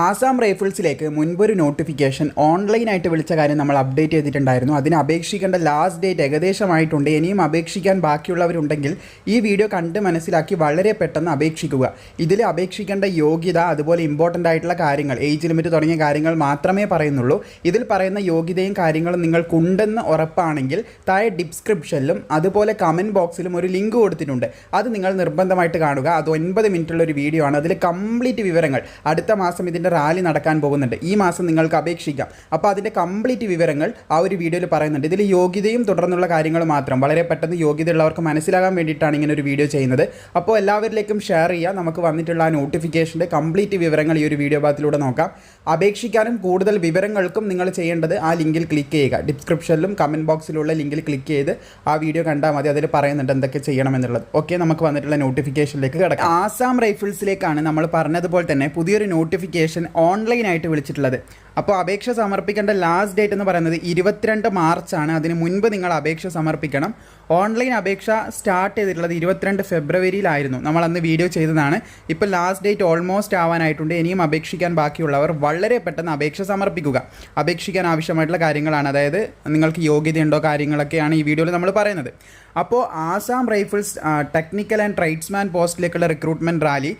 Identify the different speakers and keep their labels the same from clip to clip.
Speaker 1: Assam റൈഫിൾസിലേക്ക് മുൻപൊരു notification ഓൺലൈനായിട്ട് വിളിച്ച കാര്യം നമ്മൾ അപ്ഡേറ്റ് ചെയ്തിട്ടുണ്ടായിരുന്നു. അതിന് അപേക്ഷിക്കേണ്ട ലാസ്റ്റ് ഡേറ്റ് ഏകദേശമായിട്ടുണ്ട്. ഇനിയും അപേക്ഷിക്കാൻ ബാക്കിയുള്ളവരുണ്ടെങ്കിൽ ഈ വീഡിയോ കണ്ട് മനസ്സിലാക്കി വളരെ പെട്ടെന്ന് അപേക്ഷിക്കുക. ഇതിൽ അപേക്ഷിക്കേണ്ട യോഗ്യത അതുപോലെ ഇമ്പോർട്ടന്റ് ആയിട്ടുള്ള കാര്യങ്ങൾ ഏജ് ലിമിറ്റ് തുടങ്ങിയ കാര്യങ്ങൾ മാത്രമേ പറയുന്നുള്ളൂ. ഇതിൽ പറയുന്ന യോഗ്യതയും കാര്യങ്ങളും നിങ്ങൾക്കുണ്ടെന്ന് ഉറപ്പാണെങ്കിൽ താഴെ ഡിസ്ക്രിപ്ഷനിലും അതുപോലെ കമന്റ് ബോക്സിലും ഒരു ലിങ്ക് കൊടുത്തിട്ടുണ്ട്. അത് നിങ്ങൾ നിർബന്ധമായിട്ട് കാണുക. അത് ഒൻപത് മിനിറ്റുള്ള ഒരു വീഡിയോ ആണ്. അതിൽ കംപ്ലീറ്റ് വിവരങ്ങൾ. അടുത്ത മാസം ഇതിന്റെ റാലി നടക്കാൻ പോകുന്നുണ്ട്. ഈ മാസം നിങ്ങൾക്ക് അപേക്ഷിക്കാം. അപ്പോൾ അതിന്റെ കംപ്ലീറ്റ് വിവരങ്ങൾ ആ ഒരു വീഡിയോയിൽ പറയുന്നുണ്ട്. ഇതിൽ യോഗ്യതയും തുടർന്നുള്ള കാര്യങ്ങൾ മാത്രം. വളരെ പെട്ടെന്ന് യോഗ്യതയുള്ളവർക്ക് മനസ്സിലാകാൻ വേണ്ടിയിട്ടാണ് ഇങ്ങനെ ഒരു വീഡിയോ ചെയ്യുന്നത്. അപ്പോൾ എല്ലാവരിലേക്കും ഷെയർ ചെയ്യാം നമുക്ക് വന്നിട്ടുള്ള ആ നോട്ടിഫിക്കേഷന്റെ കംപ്ലീറ്റ് വിവരങ്ങൾ ഈ ഒരു വീഡിയോ ഭാഗത്തിലൂടെ നോക്കാം. അപേക്ഷിക്കാനും കൂടുതൽ വിവരങ്ങൾക്കും നിങ്ങൾ ചെയ്യേണ്ടത് ആ ലിങ്കിൽ ക്ലിക്ക് ചെയ്യുക. ഡിസ്ക്രിപ്ഷനിലും കമന്റ് ബോക്സിലുള്ള ലിങ്കിൽ ക്ലിക്ക് ചെയ്ത് ആ വീഡിയോ കണ്ടാൽ മതി. അതിൽ പറയുന്നുണ്ട് എന്തൊക്കെ ചെയ്യണമെന്നുള്ളത്. ഓക്കെ നമുക്ക് വന്നിട്ടുള്ള നോട്ടിഫിക്കേഷനിലേക്ക് കിടക്കാം. ആസാം റൈഫിൾസിലേക്കാണ് നമ്മൾ പറഞ്ഞതുപോലെ തന്നെ പുതിയൊരു നോട്ടിഫിക്കേഷൻ ഓൺലൈനായിട്ട് വിളിച്ചിട്ടുള്ളത്. അപ്പോൾ അപേക്ഷ സമർപ്പിക്കേണ്ട ലാസ്റ്റ് ഡേറ്റ് എന്ന് പറയുന്നത് ഇരുപത്തിരണ്ട് മാർച്ചാണ്. അതിന് മുൻപ് നിങ്ങൾ അപേക്ഷ സമർപ്പിക്കണം. ഓൺലൈൻ അപേക്ഷ സ്റ്റാർട്ട് ചെയ്തിട്ടുള്ളത് ഇരുപത്തിരണ്ട് ഫെബ്രുവരിയിലായിരുന്നു. നമ്മൾ അന്ന് വീഡിയോ ചെയ്തതാണ്. ഇപ്പോൾ ലാസ്റ്റ് ഡേറ്റ് ഓൾമോസ്റ്റ് ആവാനായിട്ടുണ്ട്. ഇനിയും അപേക്ഷിക്കാൻ ബാക്കിയുള്ളവർ വളരെ പെട്ടെന്ന് അപേക്ഷ സമർപ്പിക്കുക. അപേക്ഷിക്കാൻ ആവശ്യമായിട്ടുള്ള കാര്യങ്ങളാണ്. അതായത് നിങ്ങൾക്ക് യോഗ്യതയുണ്ടോ കാര്യങ്ങളൊക്കെയാണ് ഈ വീഡിയോയിൽ നമ്മൾ പറയുന്നത്. അപ്പോൾ Assam rifles technical and tradesman പോസ്റ്റിലേക്കുള്ള recruitment rally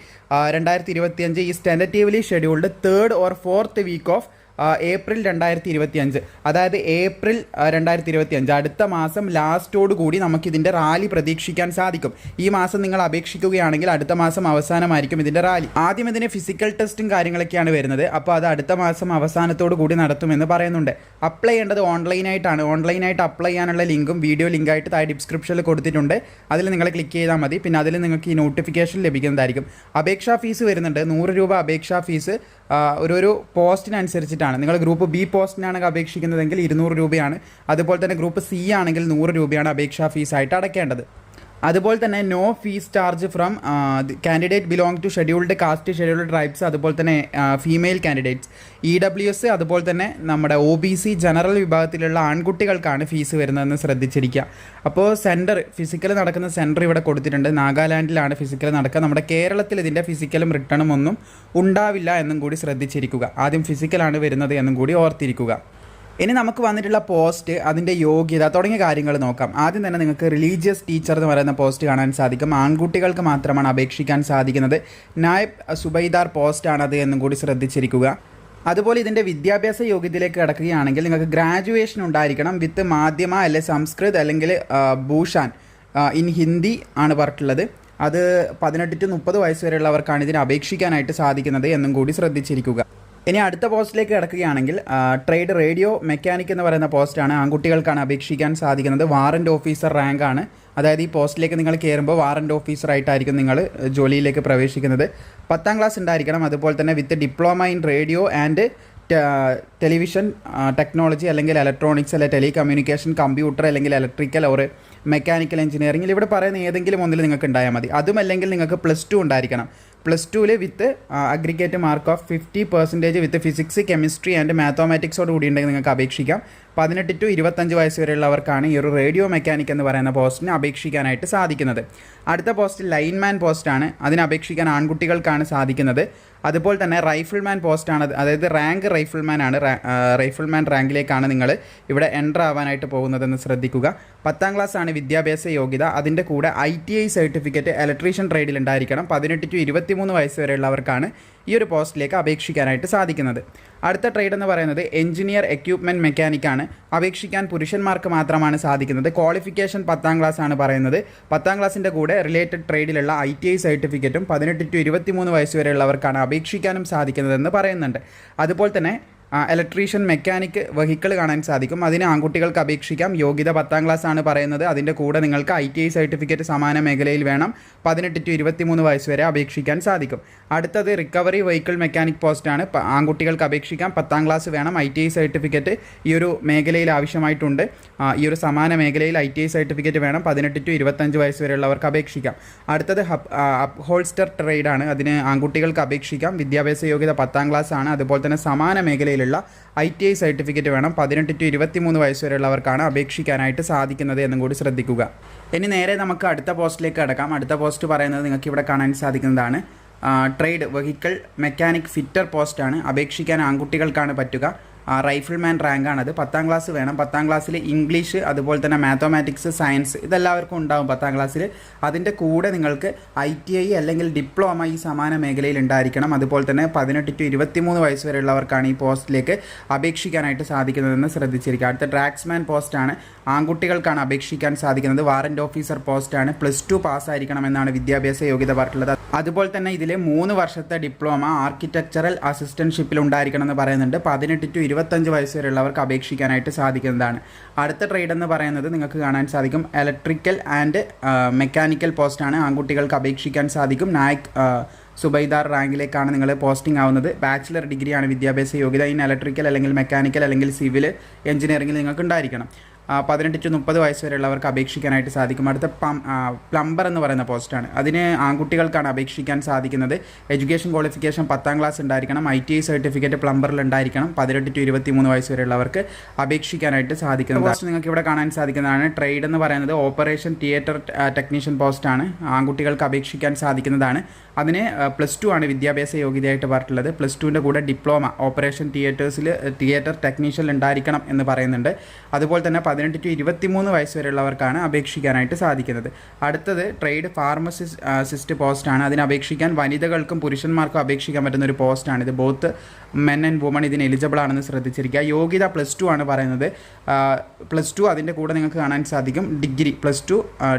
Speaker 1: രണ്ടായിരത്തി ഇരുപത്തിയഞ്ച് ഈ tentatively scheduled third or fourth week of April രണ്ടായിരത്തി ഇരുപത്തി അഞ്ച് അതായത് ഏപ്രിൽ രണ്ടായിരത്തി ഇരുപത്തി അഞ്ച് അടുത്ത മാസം ലാസ്റ്റോട് കൂടി നമുക്കിതിന്റെ റാലി പ്രതീക്ഷിക്കാൻ സാധിക്കും. ഈ മാസം നിങ്ങൾ അപേക്ഷിക്കുകയാണെങ്കിൽ അടുത്ത മാസം അവസാനമായിരിക്കും ഇതിന്റെ റാലി. ആദ്യം ഇതിന് ഫിസിക്കൽ ടെസ്റ്റും കാര്യങ്ങളൊക്കെയാണ് വരുന്നത്. അപ്പോൾ അത് അടുത്ത മാസം അവസാനത്തോടു കൂടി നടത്തുമെന്ന് പറയുന്നുണ്ട്. അപ്ലൈ ചെയ്യേണ്ടത് ഓൺലൈനായിട്ടാണ്. ഓൺലൈനായിട്ട് അപ്ലൈ ചെയ്യാനുള്ള ലിങ്കും വീഡിയോ ലിങ്കായിട്ട് താഴെ ഡിസ്ക്രിപ്ഷനിൽ കൊടുത്തിട്ടുണ്ട്. അതിൽ നിങ്ങൾ ക്ലിക്ക് ചെയ്താൽ മതി. പിന്നെ അതിൽ നിങ്ങൾക്ക് ഈ നോട്ടിഫിക്കേഷൻ ലഭിക്കുന്നതായിരിക്കും. അപേക്ഷാ ഫീസ് വരുന്നുണ്ട്. നൂറ് രൂപ അപേക്ഷാ ഫീസ്. ഓരോരോ പോസ്റ്റിനനുസരിച്ചിട്ടാണ് നിങ്ങൾ ഗ്രൂപ്പ് ബി പോസ്റ്റിനാണെങ്കിൽ അപേക്ഷിക്കുന്നതെങ്കിൽ ഇരുന്നൂറ് രൂപയാണ്. അതുപോലെ തന്നെ ഗ്രൂപ്പ് സി ആണെങ്കിൽ നൂറ് രൂപയാണ് അപേക്ഷാ ഫീസായിട്ട് അടയ്ക്കേണ്ടത്. അതുപോലെ തന്നെ no fees charge from candidate belong to scheduled caste scheduled tribes അതുപോലെ തന്നെ female candidates E W S അതുപോലെ തന്നെ നമ്മുടെ ഒ ബി സി ജനറൽ വിഭാഗത്തിലുള്ള ആൺകുട്ടികൾക്കാണ് ഫീസ് വരുന്നതെന്ന് ശ്രദ്ധിച്ചിരിക്കുക. അപ്പോൾ സെന്റർ ഫിസിക്കൽ നടക്കുന്ന സെന്റർ ഇവിടെ കൊടുത്തിട്ടുണ്ട്. നാഗാലാൻഡിലാണ് ഫിസിക്കൽ നടക്കുക. നമ്മുടെ കേരളത്തിൽ ഇതിന്റെ ഫിസിക്കലും റിട്ടേണും ഒന്നും ഉണ്ടാവില്ല എന്നും കൂടി ശ്രദ്ധിച്ചിരിക്കുക. ആദ്യം ഫിസിക്കലാണ് വരുന്നത് എന്നും കൂടി ഓർത്തിരിക്കുക. ഇനി നമുക്ക് വന്നിട്ടുള്ള പോസ്റ്റ് അതിന്റെ യോഗ്യത തുടങ്ങിയ കാര്യങ്ങൾ നോക്കാം. ആദ്യം തന്നെ നിങ്ങൾക്ക് റിലീജിയസ് ടീച്ചർ എന്ന് പറയുന്ന പോസ്റ്റ് കാണാൻ സാധിക്കും. ആൺകുട്ടികൾക്ക് മാത്രമാണ് അപേക്ഷിക്കാൻ സാധിക്കുന്നത്. നായബ് സുബൈദാർ പോസ്റ്റാണ് അത് എന്നും കൂടി ശ്രദ്ധിച്ചിരിക്കുക. അതുപോലെ ഇതിന്റെ വിദ്യാഭ്യാസ യോഗ്യതയിലേക്ക് കിടക്കുകയാണെങ്കിൽ നിങ്ങൾക്ക് ഗ്രാജുവേഷൻ ഉണ്ടായിരിക്കണം വിത്ത് മാധ്യമ അല്ലെങ്കിൽ സംസ്കൃത് അല്ലെങ്കിൽ ഭൂഷാൻ ഇൻ ഹിന്ദി ആണ് പറഞ്ഞിട്ടുള്ളത്. അത് പതിനെട്ട് ടു മുപ്പത് വയസ്സ് വരെയുള്ളവർക്കാണ് ഇതിന് അപേക്ഷിക്കാനായിട്ട് സാധിക്കുന്നത് എന്നും കൂടി ശ്രദ്ധിച്ചിരിക്കുക. ഇനി അടുത്ത പോസ്റ്റിലേക്ക് കിടക്കുകയാണെങ്കിൽ ട്രേഡ് റേഡിയോ മെക്കാനിക് എന്ന് പറയുന്ന പോസ്റ്റാണ് ആൺകുട്ടികൾക്കാണ് അപേക്ഷിക്കാൻ സാധിക്കുന്നത്. വാറന്റ് ഓഫീസർ റാങ്കാണ്. അതായത് ഈ പോസ്റ്റിലേക്ക് നിങ്ങൾ കയറുമ്പോൾ വാറന്റ് ഓഫീസറായിട്ടായിരിക്കും നിങ്ങൾ ജോലിയിലേക്ക് പ്രവേശിക്കുന്നത്. പത്താം ക്ലാസ് ഉണ്ടായിരിക്കണം. അതുപോലെ തന്നെ with diploma in radio and television technology അല്ലെങ്കിൽ ഇലക്ട്രോണിക്സ് അല്ലെങ്കിൽ ടെലികമ്യൂണിക്കേഷൻ കമ്പ്യൂട്ടർ അല്ലെങ്കിൽ ഇലക്ട്രിക്കൽ ഓർ മെക്കാനിക്കൽ എഞ്ചിനീയറിംഗിൽ ഇവിടെ പറയുന്ന ഏതെങ്കിലും ഒന്നിൽ നിങ്ങൾക്ക് ഉണ്ടായാൽ മതി. അതും അല്ലെങ്കിൽ നിങ്ങൾക്ക് പ്ലസ് ടു ഉണ്ടായിരിക്കണം. പ്ലസ് ടുവിൽ with aggregate mark of fifty percentage with physics chemistry and മാത്തമാറ്റിക്സോട് കൂടി ഉണ്ടെങ്കിൽ നിങ്ങൾക്ക് അപേക്ഷിക്കാം. പതിനെട്ട് ടു ഇരുപത്തഞ്ച് വയസ്സ് വരെയുള്ളവർക്കാണ് ഈ ഒരു റേഡിയോ മെക്കാനിക് എന്ന് പറയുന്ന പോസ്റ്റിന് അപേക്ഷിക്കാനായിട്ട് സാധിക്കുന്നത്. അടുത്ത പോസ്റ്റ് ലൈൻമാൻ പോസ്റ്റാണ്. അതിന് അപേക്ഷിക്കാൻ ആൺകുട്ടികൾക്കാണ് സാധിക്കുന്നത്. അതുപോലെ തന്നെ റൈഫിൾമാൻ പോസ്റ്റാണ്. അതായത് റാങ്ക് റൈഫിൾമാൻ ആണ്. റൈഫിൾമാൻ റാങ്കിലേക്കാണ് നിങ്ങൾ ഇവിടെ എന്റർ ആവാനായിട്ട് പോകുന്നതെന്ന് ശ്രദ്ധിക്കുക. പത്താം ക്ലാസ് ആണ് വിദ്യാഭ്യാസ യോഗ്യത. അതിന്റെ കൂടെ I T I certificate electrician ട്രേഡിൽ ഉണ്ടായിരിക്കണം. പതിനെട്ട് ടു ഇരുപത്തിമൂന്ന് വയസ്സ് വരെയുള്ളവർക്കാണ് ഈ ഒരു പോസ്റ്റിലേക്ക് അപേക്ഷിക്കാനായിട്ട് സാധിക്കുന്നത്. അടുത്ത ട്രേഡ് എന്ന് പറയുന്നത് എഞ്ചിനീയർ എക്യൂപ്മെന്റ് മെക്കാനിക്കാണ് അപേക്ഷിക്കാൻ പുരുഷന്മാർക്ക് മാത്രമാണ് സാധിക്കുന്നത്. ക്വാളിഫിക്കേഷൻ പത്താം ക്ലാസ് ആണ് പറയുന്നത്. പത്താം ക്ലാസ്സിന്റെ കൂടെ റിലേറ്റഡ് ട്രേഡിലുള്ള ഐ ടി ഐ സർട്ടിഫിക്കറ്റും പതിനെട്ട് ടു ഇരുപത്തിമൂന്ന് വയസ്സ് വരെയുള്ളവർക്കാണ് അപേക്ഷിക്കാനും സാധിക്കുന്നതെന്ന് പറയുന്നുണ്ട്. അതുപോലെ തന്നെ ഇലക്ട്രീഷ്യൻ മെക്കാനിക് വെഹിക്കിൾ കാണാൻ സാധിക്കും. അതിന് ആൺകുട്ടികൾക്ക് അപേക്ഷിക്കാം. യോഗ്യത പത്താം ക്ലാസ് ആണ് പറയുന്നത്. അതിന്റെ കൂടെ നിങ്ങൾക്ക് ഐ ടി ഐ സർട്ടിഫിക്കറ്റ് സമാന മേഖലയിൽ വേണം. പതിനെട്ട് ടു ഇരുപത്തിമൂന്ന് വയസ്സ് വരെ അപേക്ഷിക്കാൻ സാധിക്കും. അടുത്തത് റിക്കവറി വെഹിക്കിൾ മെക്കാനിക് പോസ്റ്റാണ് ആൺകുട്ടികൾക്ക് അപേക്ഷിക്കാം. പത്താം ക്ലാസ് വേണം. ഐ ടി ഐ സർട്ടിഫിക്കറ്റ് ഈ ഒരു മേഖലയിൽ ആവശ്യമായിട്ടുണ്ട്. ഈ ഒരു സമാന മേഖലയിൽ ഐ ടി ഐ സർട്ടിഫിക്കറ്റ് വേണം. പതിനെട്ട് ടു ഇരുപത്തഞ്ച് വയസ്സ് വരെയുള്ളവർക്ക് അപേക്ഷിക്കാം. അടുത്തത് ഹബ് ഹോൾസ്റ്റർ ട്രേഡാണ് അതിന് ആൺകുട്ടികൾക്ക് അപേക്ഷിക്കാം. വിദ്യാഭ്യാസ യോഗ്യത പത്താം ക്ലാസ് ആണ്. അതുപോലെ തന്നെ സമാന മേഖലയിൽ രീതിയിലുള്ള ഐ ടി ഐ സർട്ടിഫിക്കറ്റ് വേണം. പതിനെട്ട് ടു ഇരുപത്തി മൂന്ന് വയസ്സ് വരെയുള്ളവർക്കാണ് അപേക്ഷിക്കാനായിട്ട് സാധിക്കുന്നത് എന്നും കൂടി ശ്രദ്ധിക്കുക. ഇനി നേരെ നമുക്ക് അടുത്ത പോസ്റ്റിലേക്ക് കടക്കാം. അടുത്ത പോസ്റ്റ് പറയുന്നത് നിങ്ങൾക്ക് ഇവിടെ കാണാൻ സാധിക്കുന്നതാണ്. ട്രേഡ് വെഹിക്കിൾ മെക്കാനിക് ഫിറ്റർ പോസ്റ്റാണ്. അപേക്ഷിക്കാൻ ആൺകുട്ടികൾക്കാണ് പറ്റുക. റൈഫിൾമാൻ റാങ്കാണത്. പത്താം ക്ലാസ് വേണം. പത്താം ക്ലാസ്സിൽ ഇംഗ്ലീഷ് അതുപോലെ തന്നെ മാത്തമാറ്റിക്സ് സയൻസ് ഇതെല്ലാവർക്കും ഉണ്ടാവും പത്താം ക്ലാസ്സിൽ അതിന്റെ കൂടെ നിങ്ങൾക്ക് ഐ ടി ഐ അല്ലെങ്കിൽ ഡിപ്ലോമ ഈ സമാന മേഖലയിൽ ഉണ്ടായിരിക്കണം. അതുപോലെ തന്നെ പതിനെട്ട് ടു ഇരുപത്തിമൂന്ന് വയസ്സ് വരെയുള്ളവർക്കാണ് ഈ പോസ്റ്റിലേക്ക് അപേക്ഷിക്കാനായിട്ട് സാധിക്കുന്നതെന്ന് ശ്രദ്ധിച്ചിരിക്കുക. അടുത്ത ട്രാക്സ്മാൻ പോസ്റ്റാണ്. ആൺകുട്ടികൾക്കാണ് അപേക്ഷിക്കാൻ സാധിക്കുന്നത്. വാറന്റ് ഓഫീസർ പോസ്റ്റാണ്. പ്ലസ് ടു പാസ്സായിരിക്കണമെന്നാണ് വിദ്യാഭ്യാസ യോഗ്യത പറഞ്ഞിട്ടുള്ളത് അതുപോലെ തന്നെ ഇതിൽ മൂന്ന് വർഷത്തെ ഡിപ്ലോമ ആർക്കിടെക്ചറൽ അസിസ്റ്റൻഷിപ്പിൽ ഉണ്ടായിരിക്കണം എന്ന് പറയുന്നുണ്ട്. പതിനെട്ട് ടു ഇരുപത്തഞ്ച് വയസ്സ് വരെയുള്ളവർക്ക് അപേക്ഷിക്കാനായിട്ട് സാധിക്കുന്നതാണ്. അടുത്ത ട്രേഡ് എന്ന് പറയുന്നത് നിങ്ങൾക്ക് കാണാൻ സാധിക്കും. ഇലക്ട്രിക്കൽ ആൻഡ് മെക്കാനിക്കൽ പോസ്റ്റാണ് ആൺകുട്ടികൾക്ക് അപേക്ഷിക്കാൻ സാധിക്കും. നായക് സുബൈദാർ റാങ്കിലേക്കാണ് നിങ്ങൾ പോസ്റ്റിംഗ് ആവുന്നത്. ബാച്ചിലർ ഡിഗ്രിയാണ് വിദ്യാഭ്യാസ യോഗ്യത. ഇൻ ഇലക്ട്രിക്കൽ അല്ലെങ്കിൽ മെക്കാനിക്കൽ അല്ലെങ്കിൽ സിവിൽ എഞ്ചിനീയറിംഗിൽ നിങ്ങൾക്ക് ഉണ്ടായിരിക്കണം. പതിനെട്ട് ടു മുപ്പത് വയസ്സ് വരെയുള്ളവർക്ക് അപേക്ഷിക്കാനായിട്ട് സാധിക്കും. അടുത്ത പ്ലംബർ എന്ന് പറയുന്ന പോസ്റ്റാണ്. അതിന് ആൺകുട്ടികൾക്കാണ് അപേക്ഷിക്കാൻ സാധിക്കുന്നത്. എഡ്യൂക്കേഷൻ ക്വാളിഫിക്കേഷൻ പത്താം ക്ലാസ് ഉണ്ടായിരിക്കണം. ഐ ടി ഐ സർട്ടിഫിക്കറ്റ് പ്ലംബറിൽ ഉണ്ടായിരിക്കണം. പതിനെട്ട് ടു ഇരുപത്തി മൂന്ന് വയസ്സ് വരെയുള്ളവർക്ക് അപേക്ഷിക്കാനായിട്ട് സാധിക്കുന്നത്. പോസ്റ്റ് നിങ്ങൾക്ക് ഇവിടെ കാണാൻ സാധിക്കുന്നതാണ്. ട്രേഡ് എന്ന് പറയുന്നത് ഓപ്പറേഷൻ തിയേറ്റർ ടെക്നീഷ്യൻ പോസ്റ്റാണ്. ആൺകുട്ടികൾക്ക് അപേക്ഷിക്കാൻ സാധിക്കുന്നതാണ്. അതിന് പ്ലസ് ടു ആണ് വിദ്യാഭ്യാസ യോഗ്യതയായിട്ട് പറഞ്ഞിട്ടുള്ളത്. പ്ലസ് ടുവിന്റെ കൂടെ ഡിപ്ലോമ ഓപ്പറേഷൻ തിയേറ്റേഴ്സിൽ തിയേറ്റർ ടെക്നീഷ്യൻ ഉണ്ടായിരിക്കണം എന്ന് പറയുന്നുണ്ട്. അതുപോലെ തന്നെ പതിനെട്ട് ടു ഇരുപത്തിമൂന്ന് വയസ്സ് വരെയുള്ളവർക്കാണ് അപേക്ഷിക്കാനായിട്ട് സാധിക്കുന്നത്. അടുത്തത് ട്രേഡ് ഫാർമസിസ്റ്റ് പോസ്റ്റാണ്. അതിന് അപേക്ഷിക്കാൻ വനിതകൾക്കും പുരുഷന്മാർക്കും അപേക്ഷിക്കാൻ പറ്റുന്ന ഒരു പോസ്റ്റാണ് ഇത്. ബോത്ത് മെൻ ആൻഡ് വുമൺ ഇതിന് എലിജിബിൾ ആണെന്ന് ശ്രദ്ധിച്ചിരിക്കുക. യോഗ്യത പ്ലസ് ടു ആണ് പറയുന്നത്. പ്ലസ് ടു അതിന്റെ കൂടെ നിങ്ങൾക്ക് കാണാൻ സാധിക്കും. Degree plus two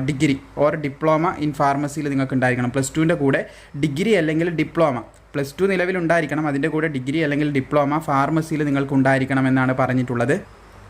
Speaker 1: degree or diploma in ഫാർമസിയിൽ നിങ്ങൾക്ക് ഉണ്ടായിരിക്കണം പ്ലസ് ടുവിന്റെ കൂടെ ഡിഗ്രി അല്ലെങ്കിൽ ഡിപ്ലോമ. Plus two നിലവിലുണ്ടായിരിക്കണം. അതിന്റെ കൂടെ ഡിഗ്രി അല്ലെങ്കിൽ ഡിപ്ലോമ ഫാർമസിയിൽ നിങ്ങൾക്ക് ഉണ്ടായിരിക്കണം എന്നാണ് പറഞ്ഞിട്ടുള്ളത്.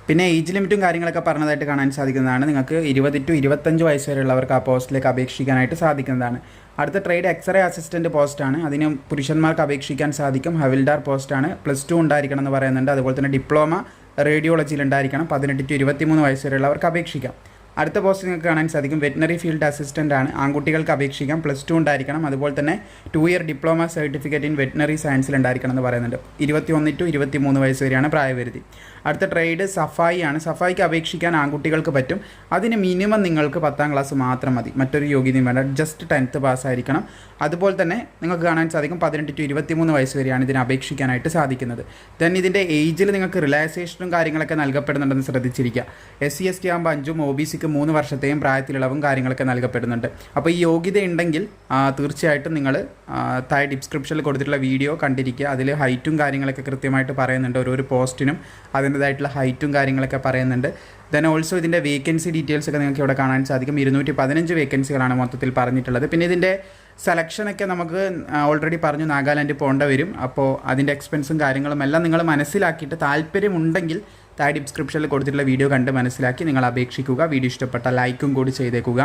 Speaker 1: പിന്നെ ഏജ് ലിമിറ്റും കാര്യങ്ങളൊക്കെ പറഞ്ഞതായിട്ട് കാണാൻ സാധിക്കുന്നതാണ്. നിങ്ങൾക്ക് ഇരുപത് ടു ഇരുപത്തഞ്ച് വയസ്സ് വരെയുള്ളവർക്ക് ആ പോസ്റ്റിലേക്ക് അപേക്ഷിക്കാനായിട്ട് സാധിക്കുന്നതാണ്. അടുത്ത ട്രേഡ് എക്സ്റേ അസിസ്റ്റന്റ് പോസ്റ്റാണ് അതിന് പുരുഷന്മാർക്ക് അപേക്ഷിക്കാൻ സാധിക്കും. ഹവിൽഡാർ പോസ്റ്റാണ് പ്ലസ് ടു ഉണ്ടായിരിക്കണം എന്ന് പറയുന്നുണ്ട്. അതുപോലെ തന്നെ ഡിപ്ലോമ റേഡിയോളജിയിൽ ഉണ്ടായിരിക്കണം. പതിനെട്ട് ടു ഇരുപത്തിമൂന്ന് വയസ്സ് വരെയുള്ളവർക്ക് അപേക്ഷിക്കാം. അടുത്ത പോസ്റ്റ് നിങ്ങൾക്ക് കാണാൻ സാധിക്കും. വെറ്റിനറി ഫീൽഡ് അസിസ്റ്റന്റ് ആണ്. ആൺകുട്ടികൾക്ക് അപേക്ഷിക്കാം. പ്ലസ് ടു ഉണ്ടായിരിക്കണം. അതുപോലെ തന്നെ two year diploma certificate in veterinary സയൻസിൽ ഉണ്ടായിരിക്കണം എന്ന് പറയുന്നുണ്ട്. ഇരുപത്തി ഒന്ന് ടു ഇരുപത്തി മൂന്ന് വയസ്സ് വരെയാണ് പ്രായപരിധി. അടുത്ത ട്രേഡ് സഫായി ആണ്. സഫായിക്ക് അപേക്ഷിക്കാൻ ആൺകുട്ടികൾക്ക് പറ്റും. അതിന് മിനിമം നിങ്ങൾക്ക് പത്താം ക്ലാസ് മാത്രം മതി. മറ്റൊരു യോഗ്യതയും വേണ്ട. ജസ്റ്റ് ടെൻത്ത് പാസ്സായിരിക്കണം അതുപോലെ തന്നെ നിങ്ങൾക്ക് കാണാൻ സാധിക്കും പതിനെട്ട് ടു ഇരുപത്തി മൂന്ന് വയസ്സ് വരെയാണ് ഇതിന് അപേക്ഷിക്കാനായിട്ട് സാധിക്കുന്നത്. ദെൻ ഇതിന്റെ ഏജിൽ നിങ്ങൾക്ക് റിലാക്സേഷനും കാര്യങ്ങളൊക്കെ നൽകപ്പെടുന്നുണ്ടെന്ന് ശ്രദ്ധിച്ചിരിക്കുക. എസ് സി എസ് ടി ആകുമ്പോൾ അഞ്ചും ഒ ബി സിക്ക് മൂന്ന് വർഷത്തെയും പ്രായത്തിലിളവും കാര്യങ്ങളൊക്കെ നൽകപ്പെടുന്നുണ്ട്. അപ്പോൾ ഈ യോഗ്യത ഉണ്ടെങ്കിൽ തീർച്ചയായിട്ടും നിങ്ങൾ താഴെ ഡിസ്ക്രിപ്ഷനിൽ കൊടുത്തിട്ടുള്ള വീഡിയോ കണ്ടിരിക്കുക. അതിൽ ഹൈറ്റും കാര്യങ്ങളൊക്കെ കൃത്യമായിട്ട് പറയുന്നുണ്ട്. ഓരോരോ പോസ്റ്റിനും അതിന്റെതായിട്ടുള്ള ഹൈറ്റും കാര്യങ്ങളൊക്കെ പറയുന്നുണ്ട്. ദെൻ ഓൾസോ ഇതിന്റെ വേക്കൻസി ഡീറ്റെയിൽസ് ഒക്കെ നിങ്ങൾക്ക് ഇവിടെ കാണാൻ സാധിക്കും. ഇരുന്നൂറ്റി പതിനഞ്ച് വേക്കൻസികളാണ് മൊത്തത്തിൽ പറഞ്ഞിട്ടുള്ളത്. പിന്നെ ഇതിന്റെ സെലക്ഷനൊക്കെ നമുക്ക് ഓൾറെഡി പറഞ്ഞു നാഗാലാൻഡ് പോകേണ്ട വരും. അപ്പോൾ അതിന്റെ എക്സ്പെൻസും കാര്യങ്ങളും എല്ലാം നിങ്ങൾ മനസ്സിലാക്കിയിട്ട് താല്പര്യമുണ്ടെങ്കിൽ താഴെ ഡിസ്ക്രിപ്ഷനിൽ കൊടുത്തിട്ടുള്ള വീഡിയോ കണ്ട് മനസ്സിലാക്കി നിങ്ങൾ അപേക്ഷിക്കുക. വീഡിയോ ഇഷ്ടപ്പെട്ട ലൈക്കും കൂടി ചെയ്തേക്കുക.